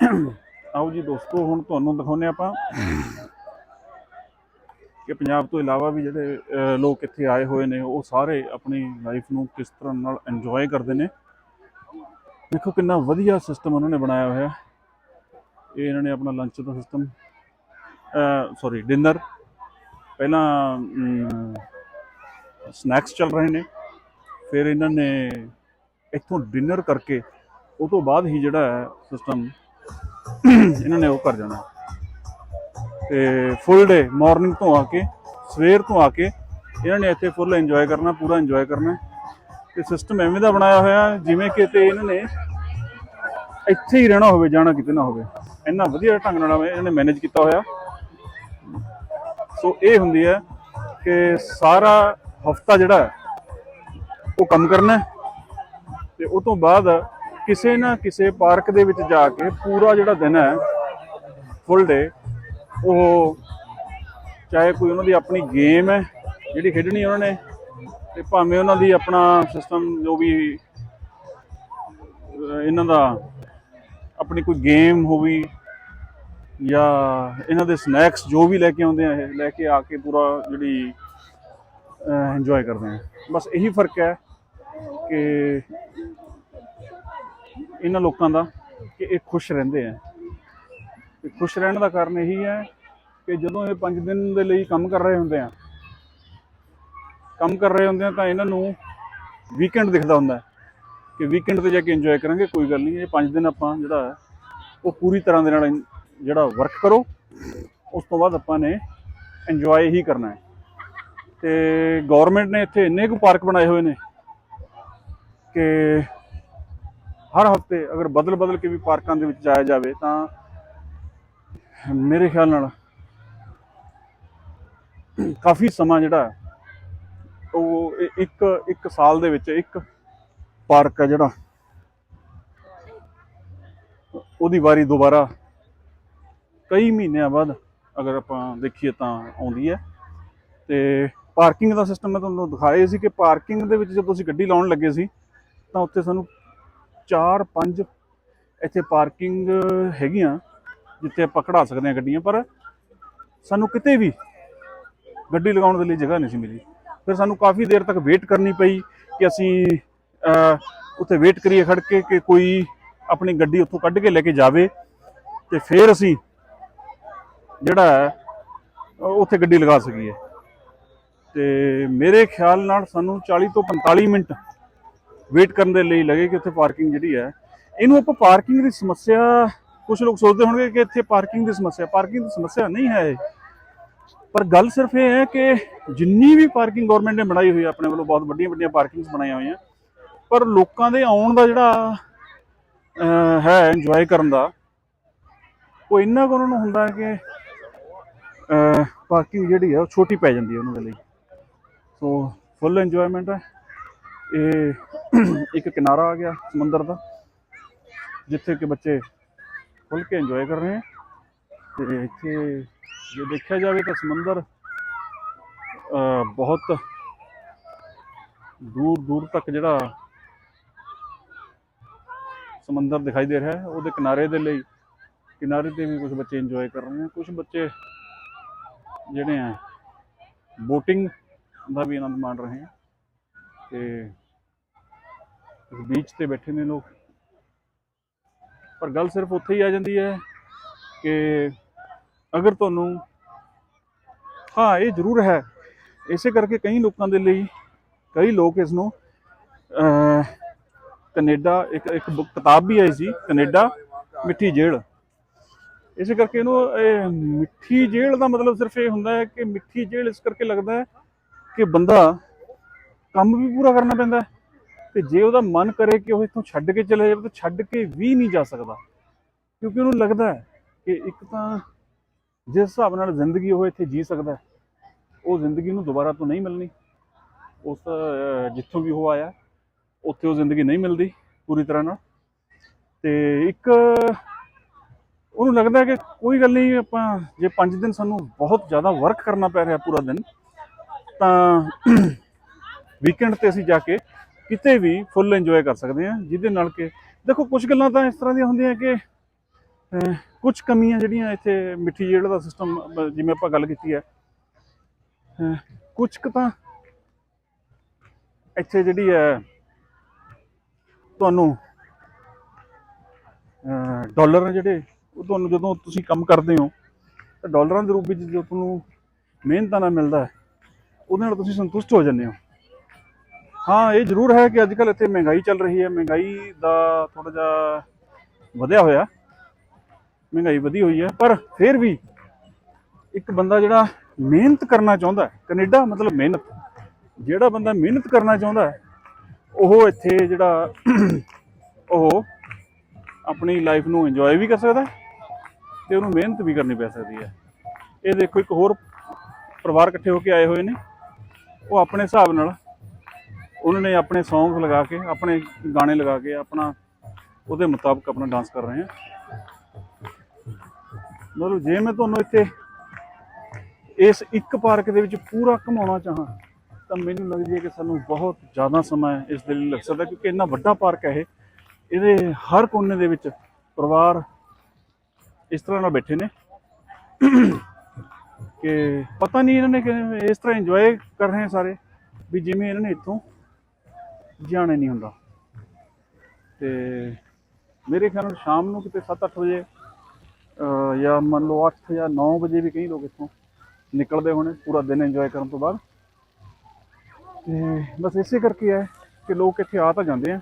ਆਓ ਜੀ ਦੋਸਤੋ, ਹੁਣ ਤੁਹਾਨੂੰ ਦਿਖਾਉਂਦੇ ਆਪਾਂ ਕਿ ਪੰਜਾਬ ਤੋਂ ਇਲਾਵਾ ਵੀ ਜਿਹੜੇ ਲੋਕ ਇੱਥੇ ਆਏ ਹੋਏ ਨੇ, ਉਹ ਸਾਰੇ ਆਪਣੀ ਲਾਈਫ ਨੂੰ ਕਿਸ ਤਰ੍ਹਾਂ ਨਾਲ ਇੰਜੋਏ ਕਰਦੇ ਨੇ। ਦੇਖੋ ਕਿੰਨਾ ਵਧੀਆ ਸਿਸਟਮ ਉਹਨਾਂ ਨੇ ਬਣਾਇਆ ਹੋਇਆ। ਇਹ ਇਹਨਾਂ ਨੇ ਆਪਣਾ ਲੰਚ ਦਾ ਸਿਸਟਮ ਸੌਰੀ ਡਿਨਰ ਪਹਿਲਾਂ ਸਨੈਕਸ ਚੱਲ ਰਹੇ ਨੇ। ਫਿਰ ਇਹਨਾਂ ਨੇ ਇੱਥੋਂ ਡਿਨਰ ਕਰਕੇ, ਉਹ ਤੋਂ ਬਾਅਦ ਹੀ ਜਿਹੜਾ ਹੈ ਸਿਸਟਮ ਇਹਨਾਂ ਨੇ ਉਹ ਕਰ ਜਾਣਾ। ਤੇ ਫੁੱਲ ਡੇ ਮਾਰਨਿੰਗ ਤੋਂ ਆ ਕੇ, ਸਵੇਰ ਤੋਂ ਆ ਕੇ ਇਹਨਾਂ ਨੇ ਇੱਥੇ ਫੁੱਲ ਇੰਜੋਏ ਕਰਨਾ, ਪੂਰਾ ਇੰਜੋਏ ਕਰਨਾ। ਤੇ ਸਿਸਟਮ ਐਵੇਂ ਦਾ ਬਣਾਇਆ ਹੋਇਆ, ਜਿਵੇਂ ਕਿ ਤੇ ਇਹਨਾਂ ਨੇ ਇੱਥੇ ਹੀ ਰਹਿਣਾ ਹੋਵੇ, ਜਾਣਾ ਕਿਤੇ ਨਾ ਹੋਵੇ। ਇੰਨਾ ਵਧੀਆ ਢੰਗ ਨਾਲ ਇਹਨਾਂ ਨੇ ਮੈਨੇਜ ਕੀਤਾ ਹੋਇਆ। ਸੋ ਇਹ ਹੁੰਦੀ ਹੈ ਕਿ ਸਾਰਾ ਹਫਤਾ ਜਿਹੜਾ ਉਹ ਕੰਮ ਕਰਨਾ ਹੈ। ਤੇ ਉਹ ਤੋਂ ਬਾਅਦ ਕਿਸੇ ਨਾ ਕਿਸੇ ਪਾਰਕ ਦੇ ਵਿੱਚ ਜਾ ਕੇ ਪੂਰਾ ਜਿਹੜਾ ਦਿਨ ਹੈ ਫੁੱਲ ਡੇ ਉਹ ਚਾਹੇ ਕੋਈ ਉਹਨਾਂ ਦੀ ਆਪਣੀ ਗੇਮ ਹੈ, ਜਿਹੜੀ ਖੇਡਣੀ ਉਹਨਾਂ ਨੇ, ਤੇ ਭਾਵੇਂ ਉਹਨਾਂ ਦੀ ਆਪਣਾ ਸਿਸਟਮ ਜੋ ਵੀ ਇਹਨਾਂ ਦਾ ਆਪਣੀ ਕੋਈ ਗੇਮ ਹੋਵੇ ਜਾਂ ਇਹਨਾਂ ਦੇ ਸਨੈਕਸ ਜੋ ਵੀ ਲੈ ਕੇ ਆਉਂਦੇ ਆ, ਇਹ ਲੈ ਕੇ ਆ ਕੇ ਪੂਰਾ ਜਿਹੜੀ ਇੰਜੋਏ ਕਰਦੇ ਆ। ਬਸ ਇਹੀ ਫ਼ਰਕ ਹੈ ਕਿ ਇਹਨਾਂ ਲੋਕਾਂ ਦਾ ਕਿ ਇਹ ਖੁਸ਼ ਰਹਿੰਦੇ ਆ। ਤੇ ਖੁਸ਼ ਰਹਿਣ ਦਾ ਕਾਰਨ ਇਹੀ ਹੈ ਕਿ ਜਦੋਂ ਇਹ 5 ਦਿਨ ਦੇ ਲਈ ਕੰਮ ਕਰ ਰਹੇ ਹੁੰਦੇ ਆ, ਕੰਮ ਕਰ ਰਹੇ ਹੁੰਦੇ ਆ ਤਾਂ ਇਹਨਾਂ ਨੂੰ ਵੀਕਐਂਡ ਦਿਖਦਾ ਹੁੰਦਾ ਕਿ ਵੀਕਐਂਡ ਤੇ ਜਾ ਕੇ ਇੰਜੋਏ ਕਰਾਂਗੇ, ਕੋਈ ਗੱਲ ਨਹੀਂ, ਇਹ 5 ਦਿਨ ਆਪਾਂ ਜਿਹੜਾ ਉਹ ਪੂਰੀ ਤਰ੍ਹਾਂ ਦੇ ਨਾਲ ਜਿਹੜਾ ਵਰਕ ਕਰੋ, ਉਸ ਤੋਂ ਬਾਅਦ ਆਪਾਂ ਨੇ ਇੰਜੋਏ ਹੀ ਕਰਨਾ ਹੈ। ਤੇ ਗਵਰਨਮੈਂਟ ਨੇ ਇੱਥੇ ਇੰਨੇ ਕੁ ਪਾਰਕ ਬਣਾਏ ਹੋਏ ਨੇ ਕਿ ਹਰ ਹਫ਼ਤੇ ਅਗਰ ਬਦਲ ਬਦਲ ਕੇ ਵੀ ਪਾਰਕਾਂ ਦੇ ਵਿੱਚ ਜਾਇਆ ਜਾਵੇ ਤਾਂ ਮੇਰੇ ਖਿਆਲ ਨਾਲ ਕਾਫੀ ਸਮਾਂ ਜਿਹੜਾ ਉਹ ਇੱਕ ਇੱਕ ਸਾਲ ਦੇ ਵਿੱਚ ਇੱਕ ਪਾਰਕ ਹੈ ਜਿਹੜਾ। ਉਹਦੀ ਵਾਰੀ ਦੁਬਾਰਾ ਕਈ ਮਹੀਨਿਆਂ ਬਾਅਦ ਅਗਰ ਆਪਾਂ ਦੇਖੀਏ ਤਾਂ ਆਉਂਦੀ ਹੈ। ਤੇ ਪਾਰਕਿੰਗ ਦਾ ਸਿਸਟਮ ਮੈਂ ਤੁਹਾਨੂੰ ਦਿਖਾਇਆ ਸੀ ਕਿ ਪਾਰਕਿੰਗ ਦੇ ਵਿੱਚ ਜਦੋਂ ਅਸੀਂ ਗੱਡੀ ਲਾਉਣ ਲੱਗੇ ਸੀ ਤਾਂ ਉੱਥੇ ਸਾਨੂੰ 4-5 ਇੱਥੇ ਪਾਰਕਿੰਗ ਹੈਗੀਆਂ ਜਿੱਥੇ ਆਪਾਂ ਖੜਾ ਸਕਦੇ ਹਾਂ ਗੱਡੀਆਂ, ਪਰ ਸਾਨੂੰ ਕਿਤੇ ਵੀ ਗੱਡੀ ਲਗਾਉਣ ਦੇ ਲਈ ਜਗ੍ਹਾ ਨਹੀਂ ਸੀ ਮਿਲੀ। ਫਿਰ ਸਾਨੂੰ ਕਾਫੀ ਦੇਰ ਤੱਕ ਵੇਟ ਕਰਨੀ ਪਈ ਕਿ ਅਸੀਂ ਉੱਥੇ ਵੇਟ ਕਰੀਏ ਖੜ ਕੇ ਕਿ ਕੋਈ ਆਪਣੀ ਗੱਡੀ ਉੱਥੋਂ ਕੱਢ ਕੇ ਲੈ ਕੇ ਜਾਵੇ। ਤੇ ਫਿਰ ਅਸੀਂ ਜਿਹੜਾ ਹੈ ਉੱਥੇ ਗੱਡੀ ਲਗਾ ਸਕੀਏ। ਤੇ ਮੇਰੇ ਖਿਆਲ ਨਾਲ ਸਾਨੂੰ 40 ਤੋਂ 45 ਮਿੰਟ ਵੇਟ ਕਰਨ ਦੇ ਲਈ ਲੱਗੇ ਕਿ ਉੱਥੇ ਪਾਰਕਿੰਗ ਜਿਹੜੀ ਹੈ, ਇਹਨੂੰ ਆਪਾਂ ਪਾਰਕਿੰਗ ਦੀ ਸਮੱਸਿਆ ਕੁਝ ਲੋਕ ਸੋਚਦੇ ਹੋਣਗੇ ਕਿ ਇੱਥੇ ਪਾਰਕਿੰਗ ਦੀ ਸਮੱਸਿਆ ਪਾਰਕਿੰਗ ਦੀ ਸਮੱਸਿਆ ਨਹੀਂ ਹੈ ਪਰ ਗੱਲ ਸਿਰਫ ਇਹ ਹੈ ਕਿ ਜਿੰਨੀ ਵੀ ਪਾਰਕਿੰਗ ਗਵਰਨਮੈਂਟ ਨੇ ਬਣਾਈ ਹੋਈ ਹੈ, ਆਪਣੇ ਵੱਲੋਂ ਬਹੁਤ ਵੱਡੀਆਂ ਵੱਡੀਆਂ ਪਾਰਕਿੰਗਸ ਬਣਾਈਆਂ ਹੋਈਆਂ, ਪਰ ਲੋਕਾਂ ਦੇ ਆਉਣ ਦਾ ਜਿਹੜਾ ਹੈ ਇੰਜੋਏ ਕਰਨ ਦਾ, ਉਹ ਇੰਨਾ ਕੁ ਉਹਨਾਂ ਨੂੰ ਹੁੰਦਾ ਕਿ ਪਾਰਕਿੰਗ ਜਿਹੜੀ ਹੈ ਉਹ ਛੋਟੀ ਪੈ ਜਾਂਦੀ ਹੈ ਉਹਨਾਂ ਦੇ ਲਈ। ਸੋ ਫੁੱਲ ਇੰਜੋਇਮੈਂਟ ਹੈ। ਇਹ ਇੱਕ ਕਿਨਾਰਾ ਆ ਗਿਆ ਸਮੁੰਦਰ ਦਾ, ਜਿੱਥੇ ਕਿ ਬੱਚੇ ਖੁੱਲ ਕੇ ਇੰਜੋਏ ਕਰ ਰਹੇ ਹੈ ਤੇ ਇੱਥੇ ਜੇ ਦੇਖਿਆ ਜਾਵੇ ਤਾਂ ਸਮੁੰਦਰ ਬਹੁਤ ਦੂਰ ਦੂਰ ਤੱਕ ਜਿਹੜਾ ਸਮੁੰਦਰ ਦਿਖਾਈ ਦੇ ਰਿਹਾ ਹੈ, ਉਹਦੇ ਕਿਨਾਰੇ ਦੇ ਲਈ ਕਿਨਾਰੇ ਤੇ ਵੀ ਕੁਝ ਬੱਚੇ ਇੰਜੋਏ ਕਰ ਰਹੇ ਹਨ ਕੁਝ ਬੱਚੇ ਜਿਹੜੇ ਆ ਬੋਟਿੰਗ ਦਾ ਵੀ ਆਨੰਦ ਮਾਣ ਰਹੇ ਹਨ ਤੇ ਬੀਚ ਤੇ ਬੈਠੇ ਨੇ ਲੋਕ। ਪਰ ਗੱਲ ਸਿਰਫ ਉੱਥੇ ਹੀ ਆ ਜਾਂਦੀ ਹੈ ਕਿ ਅਗਰ ਤੁਹਾਨੂੰ ਹਾਂ ਇਹ ਜ਼ਰੂਰ ਹੈ। ਇਸੇ ਕਰਕੇ ਕਈ ਲੋਕਾਂ ਦੇ ਲਈ ਕਈ ਲੋਕ ਇਸ ਨੂੰ ਅਹ, ਕੈਨੇਡਾ ਇੱਕ ਇੱਕ ਬੁੱਕ ਕਿਤਾਬ ਵੀ ਆਈ ਸੀ ਕੈਨੇਡਾ ਮਿੱਠੀ ਜੇਲ੍ਹ। ਇਸੇ ਕਰਕੇ ਇਹਨੂੰ ਇਹ ਮਿੱਠੀ ਜੇਲ੍ਹ ਦਾ ਮਤਲਬ ਸਿਰਫ ਇਹ ਹੁੰਦਾ ਹੈ ਕਿ ਮਿੱਠੀ ਜੇਲ੍ਹ ਇਸ ਕਰਕੇ ਲੱਗਦਾ ਹੈ ਕਿ ਬੰਦਾ ਕੰਮ ਵੀ ਪੂਰਾ ਕਰਨਾ ਪੈਂਦਾ ਹੈ। ਤੇ ਜੇ ਉਹਦਾ ਮਨ ਕਰੇ ਕਿ ਉਹ ਇੱਥੋਂ ਛੱਡ ਕੇ ਚਲੇ ਜਾਵੇ, ਤਾਂ ਛੱਡ ਕੇ ਵੀ ਨਹੀਂ ਜਾ ਸਕਦਾ। ਕਿਉਂਕਿ ਉਹਨੂੰ ਲੱਗਦਾ ਹੈ ਕਿ ਇੱਕ ਤਾਂ ਜਿਸ ਹਿਸਾਬ ਨਾਲ ਜ਼ਿੰਦਗੀ ਉਹ ਇੱਥੇ ਜੀ ਸਕਦਾ ਉਹ ਜ਼ਿੰਦਗੀ ਨੂੰ ਦੁਬਾਰਾ ਤੋਂ ਨਹੀਂ ਮਿਲਣੀ। ਉਸ ਜਿੱਥੋਂ ਵੀ ਉਹ ਆਇਆ, ਉੱਥੇ ਉਹ ਜ਼ਿੰਦਗੀ ਨਹੀਂ ਮਿਲਦੀ ਪੂਰੀ ਤਰ੍ਹਾਂ ਨਾਲ। ਤੇ ਇੱਕ ਉਹਨੂੰ ਲੱਗਦਾ ਕਿ ਕੋਈ ਗੱਲ ਨਹੀਂ, ਆਪਾਂ ਜੇ 5 ਦਿਨ ਸਾਨੂੰ ਬਹੁਤ ਜ਼ਿਆਦਾ ਵਰਕ ਕਰਨਾ ਪੈ ਰਿਹਾ ਪੂਰਾ ਦਿਨ, ਤਾਂ ਵੀਕਐਂਡ ਤੇ ਅਸੀਂ ਜਾ ਕੇ ਕਿਤੇ ਵੀ ਫੁੱਲ ਇੰਜੋਏ ਕਰ ਸਕਦੇ ਹਾਂ, ਜਿਹਦੇ ਨਾਲ ਕਿ ਦੇਖੋ ਕੁਝ ਗੱਲਾਂ ਤਾਂ ਇਸ ਤਰ੍ਹਾਂ ਦੀਆਂ ਹੁੰਦੀਆਂ ਕਿ ਕੁਝ ਕਮੀਆਂ ਜਿਹੜੀਆਂ ਇੱਥੇ ਮਿੱਠੀ ਜੇਲ੍ਹ ਦਾ ਸਿਸਟਮ ਜਿਵੇਂ ਆਪਾਂ ਗੱਲ ਕੀਤੀ ਹੈ ਕੁਝ ਕੁ ਤਾਂ ਇੱਥੇ ਜਿਹੜੀ ਹੈ ਤੁਹਾਨੂੰ ਡਾਲਰ ਨੇ ਜਿਹੜੇ, ਉਹ ਤੁਹਾਨੂੰ ਜਦੋਂ ਤੁਸੀਂ ਕੰਮ ਕਰਦੇ ਹੋ, ਤਾਂ ਡਾਲਰਾਂ ਦੇ ਰੂਪ ਵਿੱਚ ਜੋ ਤੁਹਾਨੂੰ ਮਿਹਨਤਾਂ ਨਾਲ ਮਿਲਦਾ ਹੈ, ਉਹਦੇ ਨਾਲ ਤੁਸੀਂ ਸੰਤੁਸ਼ਟ ਹੋ ਜਾਂਦੇ ਹੋ। ਹਾਂ, ਇਹ ਜ਼ਰੂਰ ਹੈ ਕਿ ਅੱਜ ਕੱਲ੍ਹ ਇੱਥੇ ਮਹਿੰਗਾਈ ਚੱਲ ਰਹੀ ਹੈ। ਮਹਿੰਗਾਈ ਦਾ ਥੋੜਾ ਜਿਹਾ ਵਧਿਆ ਹੋਇਆ। ਮਹਿੰਗਾਈ ਵਧੀ ਹੋਈ ਹੈ। ਪਰ ਫਿਰ ਵੀ ਇੱਕ ਬੰਦਾ ਜਿਹੜਾ ਮਿਹਨਤ ਕਰਨਾ ਚਾਹੁੰਦਾ ਹੈ, ਕੈਨੇਡਾ ਮਤਲਬ ਮਿਹਨਤ, ਜਿਹੜਾ ਬੰਦਾ ਮਿਹਨਤ ਕਰਨਾ ਚਾਹੁੰਦਾ ਉਹ ਇੱਥੇ ਜਿਹੜਾ ਉਹ ਆਪਣੀ ਲਾਈਫ ਨੂੰ ਇੰਜੋਏ ਵੀ ਕਰ ਸਕਦਾ ਹੈ ਤੇ ਉਹਨੂੰ ਮਿਹਨਤ ਵੀ ਕਰਨੀ ਪੈ ਸਕਦੀ ਹੈ। ਇਹ ਦੇਖੋ, ਇੱਕ ਹੋਰ ਪਰਿਵਾਰ ਇਕੱਠੇ ਹੋ ਕੇ ਆਏ ਹੋਏ ਨੇ। ਉਹ ਆਪਣੇ ਹਿਸਾਬ ਨਾਲ ਉਹਨਾਂ ਨੇ ਆਪਣੇ ਸੌਂਗ ਲਗਾ ਕੇ, ਆਪਣੇ ਗਾਣੇ ਲਗਾ ਕੇ ਆਪਣਾ ਉਹਦੇ ਮੁਤਾਬਕ ਆਪਣਾ ਡਾਂਸ ਕਰ ਰਹੇ ਆ। ਮਤਲਬ ਜੇ ਮੈਂ ਤੁਹਾਨੂੰ ਇੱਥੇ ਇਸ ਇੱਕ ਪਾਰਕ ਦੇ ਵਿੱਚ ਪੂਰਾ ਘੁਮਾਉਣਾ ਚਾਹਾਂ, ਤਾਂ ਮੈਨੂੰ ਲੱਗਦੀ ਹੈ ਕਿ ਸਾਨੂੰ ਬਹੁਤ ਜ਼ਿਆਦਾ ਸਮਾਂ ਇਸ ਦੇ ਲਈ ਲੱਗ ਸਕਦਾ, ਕਿਉਂਕਿ ਇੰਨਾ ਵੱਡਾ ਪਾਰਕ ਹੈ ਇਹ। ਇਹਦੇ ਹਰ ਕੋਨੇ ਦੇ ਵਿੱਚ ਪਰਿਵਾਰ ਇਸ ਤਰ੍ਹਾਂ ਨਾਲ ਬੈਠੇ ਨੇ ਕਿ ਪਤਾ ਨਹੀਂ ਇਹਨਾਂ ਨੇ ਇਸ ਤਰ੍ਹਾਂ ਇੰਜੋਏ ਕਰ ਰਹੇ ਸਾਰੇ, ਵੀ ਜਿਵੇਂ ਇਹਨਾਂ ਨੇ ਇੱਥੋਂ ਜਾਣਾ ਹੀ ਨਹੀਂ ਹੁੰਦਾ। ਤੇ ਮੇਰੇ ਖਿਆਲ ਨਾਲ ਸ਼ਾਮ ਨੂੰ ਕਿਤੇ 7-8 ਵਜੇ ਜਾਂ ਮੰਨ ਲਓ 8 ਜਾਂ 9 ਵਜੇ ਵੀ ਕਈ ਲੋਕ ਇੱਥੋਂ ਨਿਕਲਦੇ ਹੋਣੇ, ਪੂਰਾ ਦਿਨ ਇੰਜੋਏ ਕਰਨ ਤੋਂ ਬਾਅਦ। ਤੇ ਬਸ ਇਸੇ ਕਰਕੇ ਹੈ ਕਿ ਲੋਕ ਇੱਥੇ ਆ ਤਾਂ ਜਾਂਦੇ ਆ।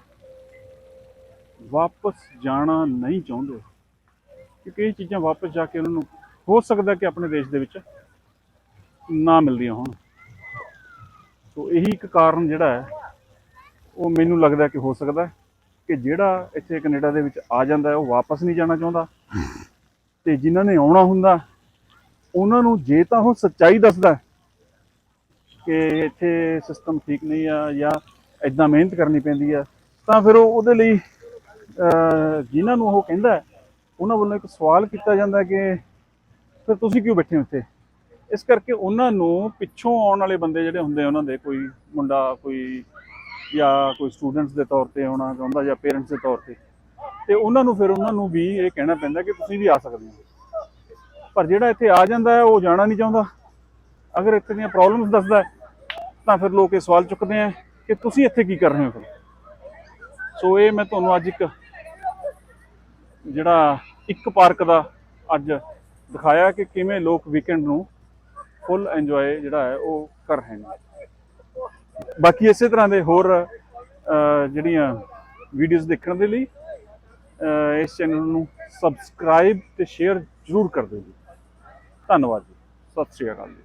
ਵਾਪਸ ਜਾਣਾ ਨਹੀਂ ਚਾਹੁੰਦੇ। ਕਿਉਂਕਿ ਇਹ ਚੀਜ਼ਾਂ ਵਾਪਸ ਜਾ ਕੇ ਉਹਨਾਂ ਨੂੰ ਹੋ ਸਕਦਾ ਕਿ ਆਪਣੇ ਦੇਸ਼ ਦੇ ਵਿੱਚ ਨਾ ਮਿਲਦੀਆਂ ਹੋਣ। ਸੋ ਇਹੀ ਇੱਕ ਕਾਰਨ ਜਿਹੜਾ ਹੈ ਉਹ ਮੈਨੂੰ ਲੱਗਦਾ ਕਿ ਹੋ ਸਕਦਾ ਕਿ ਜਿਹੜਾ ਇੱਥੇ ਕੈਨੇਡਾ ਦੇ ਵਿੱਚ ਆ ਜਾਂਦਾ ਉਹ ਵਾਪਸ ਨਹੀਂ ਜਾਣਾ ਚਾਹੁੰਦਾ। ਤੇ ਜਿਨ੍ਹਾਂ ਨੇ ਆਉਣਾ ਹੁੰਦਾ, ਉਹਨਾਂ ਨੂੰ ਜੇ ਤਾਂ ਉਹ ਸੱਚਾਈ ਦੱਸਦਾ ਕਿ ਇੱਥੇ ਸਿਸਟਮ ਠੀਕ ਨਹੀਂ ਆ ਜਾਂ ਇਦਾਂ ਮਿਹਨਤ ਕਰਨੀ ਪੈਂਦੀ ਆ, ਤਾਂ ਫਿਰ ਉਹ ਉਹਦੇ ਲਈ ਜਿਨ੍ਹਾਂ ਨੂੰ ਉਹ ਕਹਿੰਦਾ ਉਹਨਾਂ ਵੱਲੋਂ ਇੱਕ ਸਵਾਲ ਕੀਤਾ ਜਾਂਦਾ ਕਿ ਫਿਰ ਤੁਸੀਂ ਕਿਉਂ ਬੈਠੇ ਹੋ ਇੱਥੇ? ਇਸ ਕਰਕੇ ਉਹਨਾਂ ਨੂੰ ਪਿੱਛੋਂ ਆਉਣ ਵਾਲੇ ਬੰਦੇ ਜਿਹੜੇ ਹੁੰਦੇ ਉਹਨਾਂ ਦੇ ਕੋਈ ਮੁੰਡਾ, ਕੋਈ ਜਾਂ ਕੋਈ ਸਟੂਡੈਂਟਸ ਦੇ ਤੌਰ ਤੇ ਆਉਣਾ ਚਾਹੁੰਦਾ ਜਾਂ ਪੇਰੈਂਟਸ ਦੇ ਤੌਰ ਤੇ। ਤੇ ਉਹਨਾਂ ਨੂੰ ਫਿਰ ਉਹਨਾਂ ਨੂੰ ਵੀ ਇਹ ਕਹਿਣਾ ਪੈਂਦਾ ਕਿ ਤੁਸੀਂ ਵੀ ਆ ਸਕਦੇ ਹੋ। ਪਰ ਜਿਹੜਾ ਇੱਥੇ ਆ ਜਾਂਦਾ ਹੈ, ਉਹ ਜਾਣਾ ਨਹੀਂ ਚਾਹੁੰਦਾ। ਅਗਰ ਇੱਥੇ ਦੀਆਂ ਪ੍ਰੋਬਲਮਸ ਦੱਸਦਾ ਤਾਂ ਫਿਰ ਲੋਕ ਇਹ ਸਵਾਲ ਚੁੱਕਦੇ ਆ ਕਿ ਤੁਸੀਂ ਇੱਥੇ ਕੀ ਕਰ ਰਹੇ ਹੋ ਫਿਰ? ਸੋ ਇਹ ਮੈਂ ਤੁਹਾਨੂੰ ਅੱਜ ਇੱਕ ਜਿਹੜਾ ਇੱਕ ਪਾਰਕ ਦਾ ਅੱਜ ਦਿਖਾਇਆ ਕਿ ਕਿਵੇਂ ਲੋਕ ਵੀਕਐਂਡ ਨੂੰ ਫੁੱਲ ਇੰਜੋਏ ਜਿਹੜਾ ਹੈ, ਉਹ ਕਰ ਰਹੇ ਨੇ। ਬਾਕੀ ਇਸੇ ਤਰ੍ਹਾਂ ਦੇ ਹੋਰ ਜਿਹੜੀਆਂ ਵੀਡੀਓਜ਼ ਦੇਖਣ ਦੇ ਲਈ ਇਸ ਚੈਨਲ ਨੂੰ ਸਬਸਕ੍ਰਾਈਬ ਤੇ ਸ਼ੇਅਰ ਜ਼ਰੂਰ ਕਰ ਦਿਓ ਜੀ। ਧੰਨਵਾਦ ਜੀ। ਸਤਿ ਸ਼੍ਰੀ ਅਕਾਲ ਜੀ।